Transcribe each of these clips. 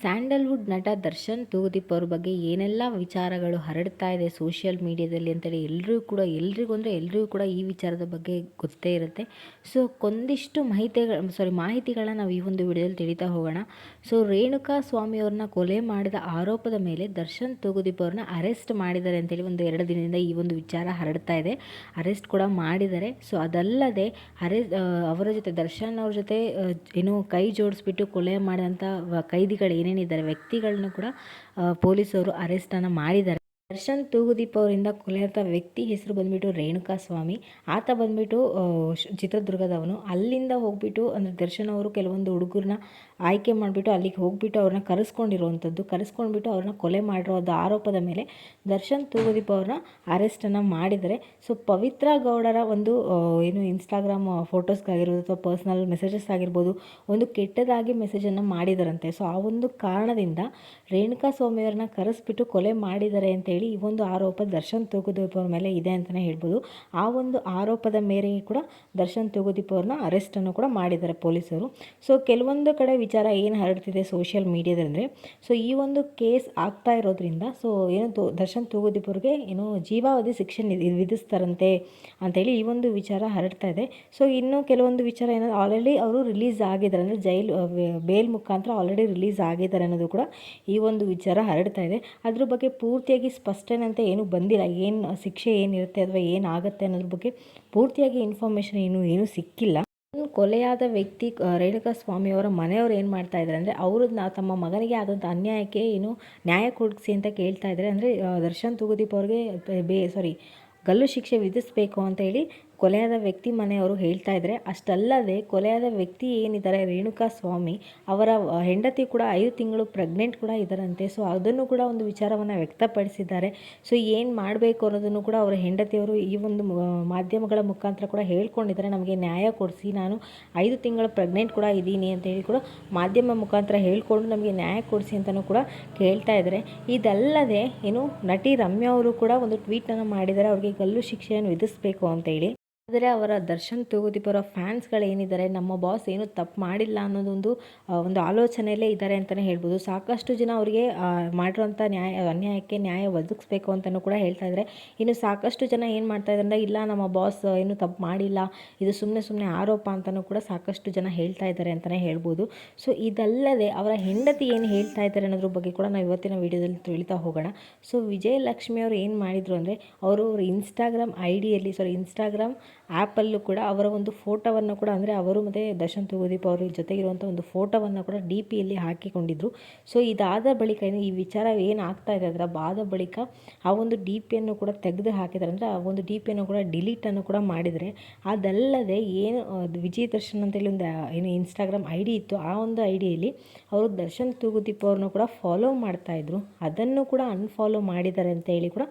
Sandalwood ನಟ ದರ್ಶನ್ ತೂಗುದೀಪ್ ಅವ್ರ ಬಗ್ಗೆ ಏನೆಲ್ಲ ವಿಚಾರಗಳು ಹರಡ್ತಾ ಇದೆ ಸೋಷಿಯಲ್ ಮೀಡಿಯಾದಲ್ಲಿ ಅಂತೇಳಿ ಎಲ್ಲರೂ ಕೂಡ, ಎಲ್ರಿಗೂ ಅಂದರೆ ಎಲ್ರಿಗೂ ಕೂಡ ಈ ವಿಚಾರದ ಬಗ್ಗೆ ಗೊತ್ತೇ ಇರುತ್ತೆ. ಸೊ ಒಂದಿಷ್ಟು ಮಾಹಿತಿಗಳು ಸಾರಿ ಮಾಹಿತಿಗಳನ್ನ ನಾವು ಈ ಒಂದು ವಿಡಿಯೋದಲ್ಲಿ ತಿಳಿತಾ ಹೋಗೋಣ. ಸೊ ರೇಣುಕಾ ಸ್ವಾಮಿ ಅವ್ರನ್ನ ಕೊಲೆ ಮಾಡಿದ ಆರೋಪದ ಮೇಲೆ ದರ್ಶನ್ ತೂಗುದೀಪ್ ಅವ್ರನ್ನ ಅರೆಸ್ಟ್ ಮಾಡಿದ್ದಾರೆ ಅಂತೇಳಿ ಒಂದು ಎರಡು ದಿನದಿಂದ ಈ ಒಂದು ವಿಚಾರ ಹರಡ್ತಾ ಇದೆ. ಅರೆಸ್ಟ್ ಕೂಡ ಮಾಡಿದ್ದಾರೆ. ಸೊ ಅದಲ್ಲದೆ ಅರೆ ಅವರ ಜೊತೆ ದರ್ಶನ್ ಅವ್ರ ಜೊತೆ ಏನು ಕೈ ಜೋಡಿಸ್ಬಿಟ್ಟು ಕೊಲೆ ಮಾಡಿದಂಥ ವ- ಕೈದಿಗಳು ಏನೇನಿದ್ದಾರೆ ವ್ಯಕ್ತಿಗಳನ್ನು ಕೂಡ ಪೊಲೀಸರು ಅರೆಸ್ಟನ್ನು ಮಾಡಿದ್ದಾರೆ. ದರ್ಶನ್ ತೂಗುದೀಪ್ ಅವರಿಂದ ಕೊಲೆಯಾದ ವ್ಯಕ್ತಿ ಹೆಸರು ಬಂದ್ಬಿಟ್ಟು ರೇಣುಕಾ ಸ್ವಾಮಿ. ಆತ ಬಂದ್ಬಿಟ್ಟು ಚಿತ್ರದುರ್ಗದವನು. ಅಲ್ಲಿಂದ ಹೋಗ್ಬಿಟ್ಟು, ಅಂದರೆ ದರ್ಶನ್ ಅವರು ಕೆಲವೊಂದು ಹುಡುಗರನ್ನ ಆಯ್ಕೆ ಮಾಡಿಬಿಟ್ಟು ಅಲ್ಲಿಗೆ ಹೋಗ್ಬಿಟ್ಟು ಅವ್ರನ್ನ ಕರೆಸ್ಕೊಂಡಿರುವಂಥದ್ದು. ಕರೆಸ್ಕೊಂಡ್ಬಿಟ್ಟು ಅವ್ರನ್ನ ಕೊಲೆ ಮಾಡಿರೋದು ಆರೋಪದ ಮೇಲೆ ದರ್ಶನ್ ತೂಗುದೀಪ್ ಅವ್ರನ್ನ ಅರೆಸ್ಟನ್ನು ಮಾಡಿದರೆ. ಸೊ ಪವಿತ್ರ ಗೌಡರ ಒಂದು ಏನು ಇನ್ಸ್ಟಾಗ್ರಾಮ್ ಫೋಟೋಸ್ಗಾಗಿರ್ಬೋದು ಅಥವಾ ಪರ್ಸ್ನಲ್ ಮೆಸೇಜಸ್ ಆಗಿರ್ಬೋದು, ಒಂದು ಕೆಟ್ಟದಾಗಿ ಮೆಸೇಜನ್ನು ಮಾಡಿದರಂತೆ. ಸೊ ಆ ಒಂದು ಕಾರಣದಿಂದ ರೇಣುಕಾ ಸ್ವಾಮಿಯವ್ರನ್ನ ಕರೆಸ್ಬಿಟ್ಟು ಕೊಲೆ ಮಾಡಿದ್ದಾರೆ ಅಂತೇಳಿ ಈ ಒಂದು ಆರೋಪ ದರ್ಶನ್ ತೂಗುದೀಪ್ ಅವ್ರ ಮೇಲೆ ಇದೆ ಅಂತಲೇ ಹೇಳ್ಬೋದು. ಆ ಒಂದು ಆರೋಪದ ಮೇರೆಗೆ ಕೂಡ ದರ್ಶನ್ ತೂಗುದೀಪ್ ಅವ್ರನ್ನ ಅರೆಸ್ಟನ್ನು ಕೂಡ ಮಾಡಿದ್ದಾರೆ ಪೊಲೀಸರು. ಸೊ ಕೆಲವೊಂದು ಕಡೆ ವಿಚಾರ ಏನು ಹರಡ್ತಿದೆ ಸೋಷಿಯಲ್ ಮೀಡಿಯಾದಂದರೆ ಸೊ ಈ ಒಂದು ಕೇಸ್ ಆಗ್ತಾ ಇರೋದ್ರಿಂದ ಸೊ ಏನು ತೋ, ದರ್ಶನ್ ತೂಗುದೀಪ್ ಅವ್ರಿಗೆ ಏನು ಜೀವಾವಧಿ ಶಿಕ್ಷೆ ವಿಧಿಸ್ತಾರಂತೆ ಅಂತೇಳಿ ಈ ಒಂದು ವಿಚಾರ ಹರಡ್ತಾ ಇದೆ. ಸೊ ಇನ್ನು ಕೆಲವೊಂದು ವಿಚಾರ ಏನಾದ್ರು ಆಲ್ರೆಡಿ ಅವರು ರಿಲೀಸ್ ಆಗಿದ್ದಾರೆ ಅಂದರೆ ಜೈಲು ಬೇಲ್ ಮುಖಾಂತರ ಆಲ್ರೆಡಿ ರಿಲೀಸ್ ಆಗಿದ್ದಾರೆ ಅನ್ನೋದು ಕೂಡ ಈ ಒಂದು ವಿಚಾರ ಹರಡ್ತಾ ಇದೆ. ಅದ್ರ ಬಗ್ಗೆ ಪೂರ್ತಿಯಾಗಿ ಸ್ಪಷ್ಟನೆ ಅಂತ ಏನೂ ಬಂದಿಲ್ಲ. ಏನು ಶಿಕ್ಷೆ ಏನಿರುತ್ತೆ ಅಥವಾ ಏನಾಗುತ್ತೆ ಅನ್ನೋದ್ರ ಬಗ್ಗೆ ಪೂರ್ತಿಯಾಗಿ ಇನ್ಫಾರ್ಮೇಷನ್ ಏನು, ಏನೂ ಸಿಕ್ಕಿಲ್ಲ. ಕೊಲೆಯಾದ ವ್ಯಕ್ತಿ ರೇಣುಕಾ ಸ್ವಾಮಿಯವರ ಮನೆಯವರು ಏನು ಮಾಡ್ತಾ ಇದ್ದಾರೆ ಅಂದರೆ ಅವರು ತಮ್ಮ ಮಗನಿಗೆ ಆದಂಥ ಅನ್ಯಾಯಕ್ಕೆ ಏನು ನ್ಯಾಯ ಕೊಡಿಸಿ ಅಂತ ಕೇಳ್ತಾ ಇದ್ದಾರೆ. ಅಂದರೆ ದರ್ಶನ್ ತೂಗುದೀಪ್ ಅವ್ರಿಗೆ ಬೇ ಸಾರಿ ಗಲ್ಲು ಶಿಕ್ಷೆ ವಿಧಿಸಬೇಕು ಅಂತ ಹೇಳಿ ಕೊಲೆಯಾದ ವ್ಯಕ್ತಿ ಮನೆಯವರು ಹೇಳ್ತಾ ಇದ್ದಾರೆ ಅಷ್ಟಲ್ಲದೆ ಕೊಲೆಯಾದ ವ್ಯಕ್ತಿ ಏನಿದ್ದಾರೆ ರೇಣುಕಾ ಸ್ವಾಮಿ ಅವರ ಹೆಂಡತಿ ಕೂಡ ಐದು ತಿಂಗಳು ಪ್ರೆಗ್ನೆಂಟ್ ಕೂಡ ಇದ್ದಾರಂತೆ. ಸೊ ಅದನ್ನು ಕೂಡ ಒಂದು ವಿಚಾರವನ್ನು ವ್ಯಕ್ತಪಡಿಸಿದ್ದಾರೆ. ಸೊ ಏನು ಮಾಡಬೇಕು ಅನ್ನೋದನ್ನು ಕೂಡ ಅವರ ಹೆಂಡತಿಯವರು ಈ ಒಂದು ಮಾಧ್ಯಮಗಳ ಮುಖಾಂತರ ಕೂಡ ಹೇಳ್ಕೊಂಡಿದ್ದಾರೆ. ನಮಗೆ ನ್ಯಾಯ ಕೊಡಿಸಿ, ನಾನು ಐದು ತಿಂಗಳು ಪ್ರೆಗ್ನೆಂಟ್ ಕೂಡ ಇದ್ದೀನಿ ಅಂತ ಹೇಳಿ ಕೂಡ ಮಾಧ್ಯಮ ಮುಖಾಂತರ ಹೇಳ್ಕೊಂಡು ನಮಗೆ ನ್ಯಾಯ ಕೊಡಿಸಿ ಅಂತಲೂ ಕೂಡ ಕೇಳ್ತಾ ಇದ್ದಾರೆ. ಇದಲ್ಲದೆ ಏನು ನಟಿ ರಮ್ಯಾ ಅವರು ಕೂಡ ಒಂದು ಟ್ವೀಟನ್ನು ಮಾಡಿದ್ದಾರೆ. ಅವ್ರಿಗೆ ಗಲ್ಲು ಶಿಕ್ಷೆಯನ್ನು ವಿಧಿಸಬೇಕು ಅಂತೇಳಿ ಆದರೆ ಅವರ ದರ್ಶನ್ ತೂಗುದೀಪ್ ಅವರ ಫ್ಯಾನ್ಸ್ಗಳೇನಿದ್ದಾರೆ ನಮ್ಮ ಬಾಸ್ ಏನು ತಪ್ಪು ಮಾಡಿಲ್ಲ ಅನ್ನೋದೊಂದು ಒಂದು ಆಲೋಚನೆಯಲ್ಲೇ ಇದ್ದಾರೆ ಅಂತಲೇ ಹೇಳ್ಬೋದು. ಸಾಕಷ್ಟು ಜನ ಅವರಿಗೆ ಮಾಡಿರೋಂಥ ನ್ಯಾಯ, ಅನ್ಯಾಯಕ್ಕೆ ನ್ಯಾಯ ಒದಗಿಸ್ಬೇಕು ಅಂತಲೂ ಕೂಡ ಹೇಳ್ತಾ ಇದ್ದಾರೆ. ಇನ್ನು ಸಾಕಷ್ಟು ಜನ ಏನು ಮಾಡ್ತಾ ಇದ್ದಾರೆ ಇಲ್ಲ, ನಮ್ಮ ಬಾಸ್ ಏನು ತಪ್ಪು ಮಾಡಿಲ್ಲ, ಇದು ಸುಮ್ಮನೆ ಸುಮ್ಮನೆ ಆರೋಪ ಅಂತಲೂ ಕೂಡ ಸಾಕಷ್ಟು ಜನ ಹೇಳ್ತಾ ಇದ್ದಾರೆ ಅಂತಲೇ ಹೇಳ್ಬೋದು. ಸೊ, ಇದಲ್ಲದೆ ಅವರ ಹೆಂಡತಿ ಏನು ಹೇಳ್ತಾ ಇದ್ದಾರೆ ಅನ್ನೋದ್ರ ಬಗ್ಗೆ ಕೂಡ ನಾವು ಇವತ್ತಿನ ವಿಡಿಯೋದಲ್ಲಿ ತಿಳಿತಾ ಹೋಗೋಣ. ಸೊ, ವಿಜಯಲಕ್ಷ್ಮಿ ಅವರು ಏನು ಮಾಡಿದರು ಅಂದರೆ, ಅವರು ಅವ್ರ ಇನ್ಸ್ಟಾಗ್ರಾಮ್ ಐ ಡಿಯಲ್ಲಿ ಸಾರಿ ಇನ್ಸ್ಟಾಗ್ರಾಮ್ ಆ್ಯಪಲ್ಲೂ ಕೂಡ ಅವರ ಒಂದು ಫೋಟೋವನ್ನು ಕೂಡ ಅಂದರೆ ಅವರು ಮತ್ತು ದರ್ಶನ್ ತೂಗುದೀಪ್ ಅವರ ಜೊತೆಗಿರುವಂಥ ಒಂದು ಫೋಟೋವನ್ನು ಕೂಡ ಡಿ ಪಿಯಲ್ಲಿ ಹಾಕಿಕೊಂಡಿದ್ರು. ಸೊ, ಇದಾದ ಬಳಿಕ ಏನು ಈ ವಿಚಾರ ಏನು ಆಗ್ತಾ ಇದೆ ಅದರ ಬಾದ ಬಳಿಕ ಆ ಒಂದು ಡಿ ಪಿಯನ್ನು ಕೂಡ ತೆಗೆದು ಹಾಕಿದ್ದಾರೆ. ಅಂದರೆ ಆ ಒಂದು ಡಿ ಪಿಯನ್ನು ಕೂಡ ಡಿಲೀಟನ್ನು ಕೂಡ ಮಾಡಿದರೆ ಅದಲ್ಲದೆ ಏನು ವಿಜಯ್ ದರ್ಶನ್ ಅಂತೇಳಿ ಒಂದು, ಏನು ಇನ್ಸ್ಟಾಗ್ರಾಮ್ ಐ ಡಿ ಇತ್ತು. ಆ ಒಂದು ಐ ಡಿಯಲ್ಲಿ ಅವರು ದರ್ಶನ್ ತೂಗುದೀಪ್ ಅವ್ರನ್ನ ಕೂಡ ಫಾಲೋ ಮಾಡ್ತಾ ಇದ್ರು. ಅದನ್ನು ಕೂಡ ಅನ್ಫಾಲೋ ಮಾಡಿದ್ದಾರೆ ಅಂತ ಹೇಳಿ ಕೂಡ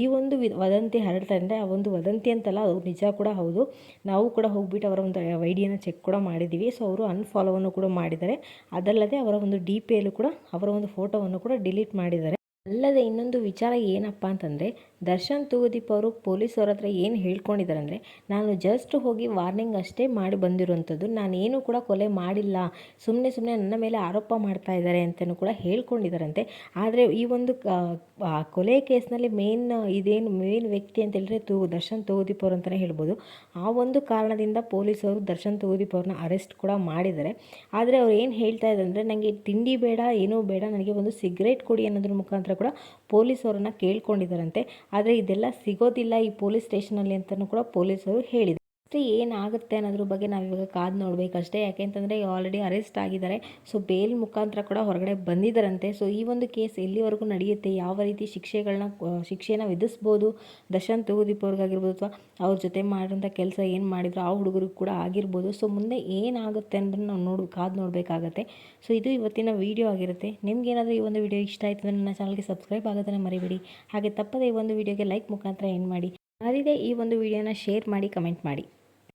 ಈ ಒಂದು ವದಂತಿ ಹರಡ್ತಾ ಆ ಒಂದು ವದಂತಿ ಅಂತಲ್ಲ, ಅದು ನಿಜ ಕೂಡ ಹೌದು. ನಾವು ಕೂಡ ಹೋಗ್ಬಿಟ್ಟು ಅವರ ಒಂದು ಐ ಡಿಯನ್ನು ಚೆಕ್ ಕೂಡ ಮಾಡಿದ್ದೀವಿ. ಸೊ ಅವರು ಅನ್ಫಾಲೋವನ್ನು ಕೂಡ ಮಾಡಿದ್ದಾರೆ. ಅದಲ್ಲದೆ ಅವರ ಒಂದು ಡಿ ಪಿಯಲ್ಲೂ ಕೂಡ, ಅವರ ಒಂದು ಫೋಟೋವನ್ನು ಕೂಡ ಡಿಲೀಟ್ ಮಾಡಿದ್ದಾರೆ. ಅಲ್ಲದೆ ಇನ್ನೊಂದು ವಿಚಾರ ಏನಪ್ಪ ಅಂತಂದರೆ, ದರ್ಶನ್ ತೂಗುದೀಪ್ ಅವರು ಪೊಲೀಸವ್ರ ಹತ್ರ ಏನು ಹೇಳ್ಕೊಂಡಿದ್ದಾರೆ ಅಂದರೆ ನಾನು ಜಸ್ಟ್ ಹೋಗಿ ವಾರ್ನಿಂಗ್ ಅಷ್ಟೇ ಮಾಡಿ ಬಂದಿರುವಂಥದ್ದು ನಾನೇನು ಕೂಡ ಕೊಲೆ ಮಾಡಿಲ್ಲ ಸುಮ್ಮನೆ ಸುಮ್ಮನೆ ನನ್ನ ಮೇಲೆ ಆರೋಪ ಮಾಡ್ತಾ ಇದ್ದಾರೆ ಅಂತಲೂ ಕೂಡ ಹೇಳ್ಕೊಂಡಿದ್ದಾರಂತೆ ಆದರೆ ಈ ಒಂದು ಕೊಲೆ ಕೇಸ್ನಲ್ಲಿ ಮೇನ್ ಇದೇನು ಮೇನ್ ವ್ಯಕ್ತಿ ಅಂತ ಹೇಳಿದ್ರೆ ತೂ, ದರ್ಶನ್ ತೂಗುದೀಪ್ ಅವರು ಅಂತಲೇ ಹೇಳ್ಬೋದು. ಆ ಒಂದು ಕಾರಣದಿಂದ ಪೊಲೀಸರು ದರ್ಶನ್ ತೂಗುದೀಪ್ ಅವ್ರನ್ನ ಅರೆಸ್ಟ್ ಕೂಡ ಮಾಡಿದ್ದಾರೆ. ಆದರೆ ಅವ್ರು ಏನು ಹೇಳ್ತಾ ಇದ್ದಾರೆ ಅಂದರೆ ನನಗೆ ತಿಂಡಿ ಬೇಡ, ಏನೂ ಬೇಡ, ನನಗೆ ಒಂದು ಸಿಗರೇಟ್ ಕೊಡಿ ಅನ್ನೋದ್ರ ಮುಖಾಂತರ ಕೂಡ ಪೊಲೀಸ್ ಅವರನ್ನು ಕೇಳ್ಕೊಂಡಿದ್ದಾರಂತೆ. ಆದರೆ ಇದೆಲ್ಲ ಸಿಗೋದಿಲ್ಲ ಈ ಪೊಲೀಸ್ ಸ್ಟೇಷನಲ್ಲಿ ಅಂತಲೂ ಕೂಡ ಪೊಲೀಸರು ಹೇಳಿದ್ದಾರೆ ಅಷ್ಟೇ ಏನಾಗುತ್ತೆ ಅನ್ನೋದ್ರ ಬಗ್ಗೆ ನಾವು ಇವಾಗ ಕಾದು ನೋಡಬೇಕಷ್ಟೇ. ಯಾಕೆಂತಂದರೆ ಆಲ್ರೆಡಿ ಅರೆಸ್ಟ್ ಆಗಿದ್ದಾರೆ. ಸೊ ಬೇಲ್ ಮುಖಾಂತರ ಕೂಡ ಹೊರಗಡೆ ಬಂದಿದ್ದಾರಂತೆ ಸೊ ಈ ಒಂದು ಕೇಸ್ ಎಲ್ಲಿವರೆಗೂ ನಡೆಯುತ್ತೆ? ಯಾವ ರೀತಿ ಶಿಕ್ಷೆಗಳನ್ನ ಶಿಕ್ಷೆನ ವಿಧಿಸ್ಬೋದು? ದಶಾಂತ್ ತೂಗುದೀಪ್ ಅವ್ರಿಗಾಗಿರ್ಬೋದು ಅಥವಾ ಅವ್ರ ಜೊತೆ ಮಾಡಿರೋಂಥ ಕೆಲಸ ಏನು ಮಾಡಿದ್ರು, ಆ ಹುಡುಗರಿಗೂ ಕೂಡ ಆಗಿರ್ಬೋದು. ಸೊ ಮುಂದೆ ಏನಾಗುತ್ತೆ ಅನ್ನೋದನ್ನ ನಾವು ನೋಡು, ಕಾದು ನೋಡಬೇಕಾಗತ್ತೆ. ಸೊ ಇದು ಇವತ್ತಿನ ವೀಡಿಯೋ ಆಗಿರುತ್ತೆ. ನಿಮ್ಗೆ ಏನಾದರೂ ಈ ಒಂದು ವಿಡಿಯೋ ಇಷ್ಟ ಆಯಿತು ಅಂದರೆ ನನ್ನ ಚಾನಲ್ಗೆ ಸಬ್ಸ್ಕ್ರೈಬ್ ಆಗೋದನ್ನು ಮರಿಬೇಡಿ. ಹಾಗೆ ತಪ್ಪದೆ ಈ ಒಂದು ವೀಡಿಯೋಗೆ ಲೈಕ್ ಮುಖಾಂತರ ಏನು ಮಾಡಿ? ಅದಿದೆ ಈ ಒಂದು ವಿಡಿಯೋನ ಶೇರ್ ಮಾಡಿ ಕಮೆಂಟ್ ಮಾಡಿ.